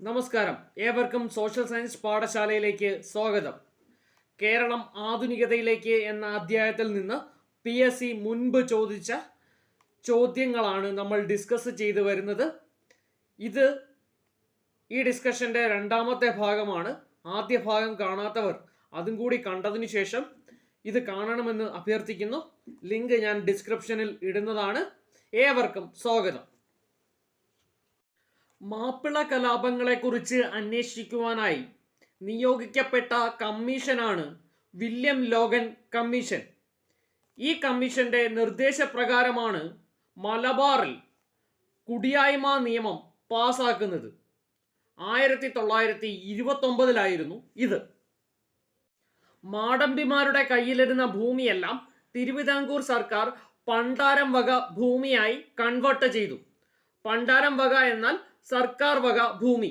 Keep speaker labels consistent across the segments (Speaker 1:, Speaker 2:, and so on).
Speaker 1: നമസ്കാരം. ഏവർക്കും social science പാഠശാലയിലേക്ക് സ്വാഗതം. കേരളം ആധുനികതയിലേക്ക് എന്ന അധ്യായത്തിൽ നിന്ന് പി എസ് സി മുൻപ് ചോദിച്ച ചോദ്യങ്ങളാണ് നമ്മൾ ഡിസ്കസ് ചെയ്തു വരുന്നത്. ഇത് ഈ ഡിസ്കഷന്റെ രണ്ടാമത്തെ ഭാഗമാണ്. ആദ്യ ഭാഗം കാണാത്തവർ അതും കൂടി കണ്ടതിന് ശേഷം ഇത് കാണണമെന്ന് അഭ്യർത്ഥിക്കുന്നു. ലിങ്ക് ഞാൻ ഡിസ്ക്രിപ്ഷനിൽ ഇടുന്നതാണ്. ഏവർക്കും സ്വാഗതം. മാപ്പിള കലാപങ്ങളെക്കുറിച്ച് അന്വേഷിക്കുവാനായി നിയോഗിക്കപ്പെട്ട കമ്മീഷനാണ് വില്യം ലോഗൻ കമ്മീഷൻ. ഈ കമ്മീഷന്റെ നിർദ്ദേശപ്രകാരമാണ് മലബാറിൽ കുടിയായ്മ നിയമം പാസാക്കുന്നത്. ആയിരത്തി തൊള്ളായിരത്തി ഇരുപത്തൊമ്പതിലായിരുന്നു ഇത്. മാടമ്പിമാരുടെ കയ്യിലിരുന്ന ഭൂമിയെല്ലാം തിരുവിതാംകൂർ സർക്കാർ പണ്ടാരം വക ഭൂമിയായി കൺവേർട്ട് ചെയ്തു. പണ്ടാരം വക എന്നാൽ സർക്കാർ വക ഭൂമി.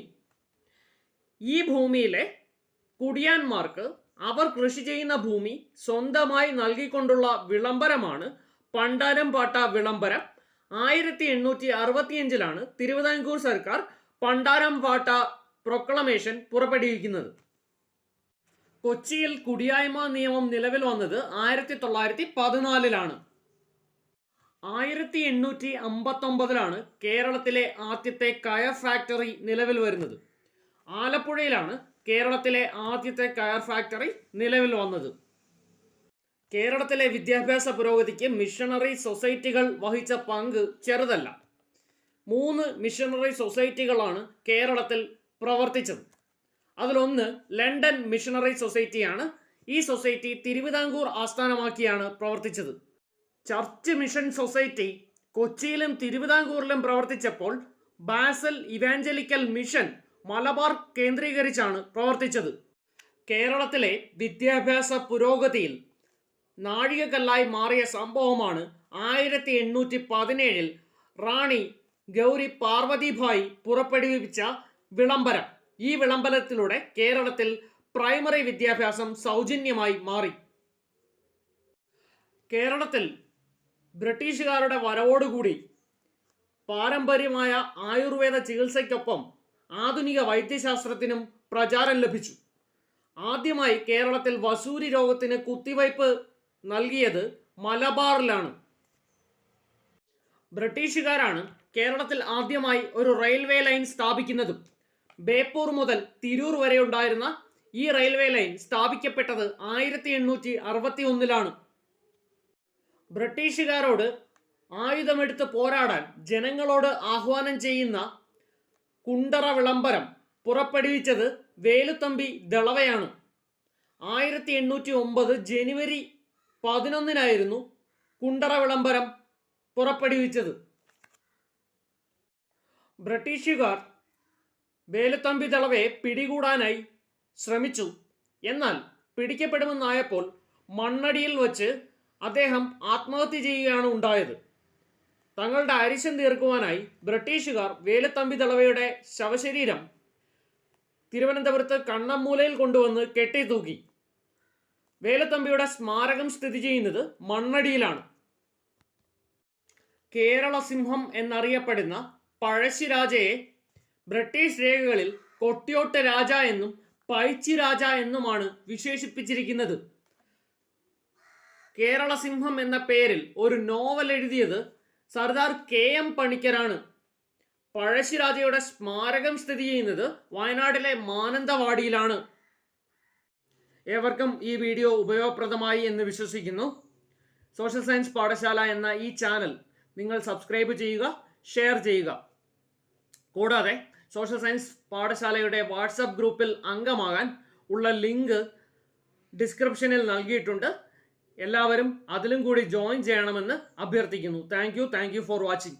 Speaker 1: ഈ ഭൂമിയിലെ കുടിയാന്മാർക്ക് അവർ കൃഷി ചെയ്യുന്ന ഭൂമി സ്വന്തമായി നൽകിക്കൊണ്ടുള്ള വിളംബരമാണ് പണ്ടാരം പാട്ട വിളംബരം. ആയിരത്തി എണ്ണൂറ്റി അറുപത്തിയഞ്ചിലാണ് തിരുവിതാംകൂർ സർക്കാർ പണ്ടാരം പാട്ട പ്രൊക്ലമേഷൻ പുറപ്പെടുവിക്കുന്നത്. കൊച്ചിയിൽ കുടിയായ്മ നിയമം നിലവിൽ വന്നത് ആയിരത്തി തൊള്ളായിരത്തി പതിനാലിലാണ് ആയിരത്തി എണ്ണൂറ്റി അമ്പത്തൊമ്പതിലാണ് കേരളത്തിലെ ആദ്യത്തെ കയർ ഫാക്ടറി നിലവിൽ വരുന്നത്. ആലപ്പുഴയിലാണ് കേരളത്തിലെ ആദ്യത്തെ കയർ ഫാക്ടറി നിലവിൽ വന്നത്. കേരളത്തിലെ വിദ്യാഭ്യാസ പുരോഗതിക്ക് മിഷണറി സൊസൈറ്റികൾ വഹിച്ച പങ്ക് ചെറുതല്ല. മൂന്ന് മിഷണറി സൊസൈറ്റികളാണ് കേരളത്തിൽ പ്രവർത്തിച്ചത്. അതിലൊന്ന് ലണ്ടൻ മിഷണറി സൊസൈറ്റിയാണ്. ഈ സൊസൈറ്റി തിരുവിതാംകൂർ ആസ്ഥാനമാക്കിയാണ് പ്രവർത്തിച്ചത്. ചർച്ച് മിഷൻ സൊസൈറ്റി കൊച്ചിയിലും തിരുവിതാംകൂറിലും പ്രവർത്തിച്ചപ്പോൾ ബാസൽ ഇവാഞ്ചലിക്കൽ മിഷൻ മലബാർ കേന്ദ്രീകരിച്ചാണ് പ്രവർത്തിച്ചത്. കേരളത്തിലെ വിദ്യാഭ്യാസ പുരോഗതിയിൽ നാഴികക്കല്ലായി മാറിയ സംഭവമാണ് ആയിരത്തി എണ്ണൂറ്റി പതിനേഴിൽ റാണി ഗൗരി പാർവതിഭായ് പുറപ്പെടുവിച്ച വിളംബരം. ഈ വിളംബരത്തിലൂടെ കേരളത്തിൽ പ്രൈമറി വിദ്യാഭ്യാസം സൗജന്യമായി മാറി. കേരളത്തിൽ ബ്രിട്ടീഷുകാരുടെ വരവോടുകൂടി പാരമ്പര്യമായ ആയുർവേദ ചികിത്സയ്ക്കൊപ്പം ആധുനിക വൈദ്യശാസ്ത്രത്തിനും പ്രചാരം ലഭിച്ചു. ആദ്യമായി കേരളത്തിൽ വസൂരി രോഗത്തിന് കുത്തിവയ്പ് നൽകിയത് മലബാറിലാണ്. ബ്രിട്ടീഷുകാരാണ് കേരളത്തിൽ ആദ്യമായി ഒരു റെയിൽവേ ലൈൻ സ്ഥാപിക്കുന്നതും. ബേപ്പൂർ മുതൽ തിരൂർ വരെ ഉണ്ടായിരുന്ന ഈ റെയിൽവേ ലൈൻ സ്ഥാപിക്കപ്പെട്ടത് ആയിരത്തി എണ്ണൂറ്റി അറുപത്തി ഒന്നിലാണ് ബ്രിട്ടീഷുകാരോട് ആയുധമെടുത്ത് പോരാടാൻ ജനങ്ങളോട് ആഹ്വാനം ചെയ്യുന്ന കുണ്ടറ വിളംബരം പുറപ്പെടുവിച്ചത് വേലുത്തമ്പി ദളവയാണ്. ആയിരത്തി എണ്ണൂറ്റി ഒമ്പത് ജനുവരി പതിനൊന്നിനായിരുന്നു കുണ്ടറ വിളംബരം പുറപ്പെടുവിച്ചത്. ബ്രിട്ടീഷുകാർ വേലുത്തമ്പി ദളവയെ പിടികൂടാനായി ശ്രമിച്ചു. എന്നാൽ പിടിക്കപ്പെടുമെന്നായപ്പോൾ മണ്ണടിയിൽ വച്ച് അദ്ദേഹം ആത്മഹത്യ ചെയ്യുകയാണ് ഉണ്ടായത്. തങ്ങളുടെ അരിശം തീർക്കുവാനായി ബ്രിട്ടീഷുകാർ വേലുത്തമ്പി തളവയുടെ ശവശരീരം തിരുവനന്തപുരത്ത് കണ്ണമ്മൂലയിൽ കൊണ്ടുവന്ന് കെട്ടിത്തൂക്കി വേലുത്തമ്പിയുടെ സ്മാരകം സ്ഥിതി ചെയ്യുന്നത് മണ്ണടിയിലാണ്. കേരള സിംഹം എന്നറിയപ്പെടുന്ന പഴശ്ശിരാജയെ ബ്രിട്ടീഷ് രേഖകളിൽ കൊട്ടിയോട്ട രാജ എന്നും പൈച്ചി രാജ എന്നുമാണ് വിശേഷിപ്പിച്ചിരിക്കുന്നത്. കേരള സിംഹം എന്ന പേരിൽ ഒരു നോവൽ എഴുതിയത് സർദാർ കെ എം പണിക്കരാണ്. പഴശ്ശിരാജയുടെ സ്മാരകം സ്ഥിതി ചെയ്യുന്നത് വയനാട്ടിലെ മാനന്തവാടിയിലാണ്. ഏവർക്കും ഈ വീഡിയോ ഉപയോഗപ്രദമായി എന്ന് വിശ്വസിക്കുന്നു. സോഷ്യൽ സയൻസ് പാഠശാല എന്ന ഈ ചാനൽ നിങ്ങൾ സബ്സ്ക്രൈബ് ചെയ്യുക ഷെയർ ചെയ്യുക. കൂടാതെ സോഷ്യൽ സയൻസ് പാഠശാലയുടെ വാട്സപ്പ് ഗ്രൂപ്പിൽ അംഗമാകാൻ ഉള്ള ലിങ്ക് ഡിസ്ക്രിപ്ഷനിൽ നൽകിയിട്ടുണ്ട്. എല്ലാവരും അതിലും കൂടി ജോയിൻ ചെയ്യണമെന്ന് അഭ്യർത്ഥിക്കുന്നു. Thank you thank you for watching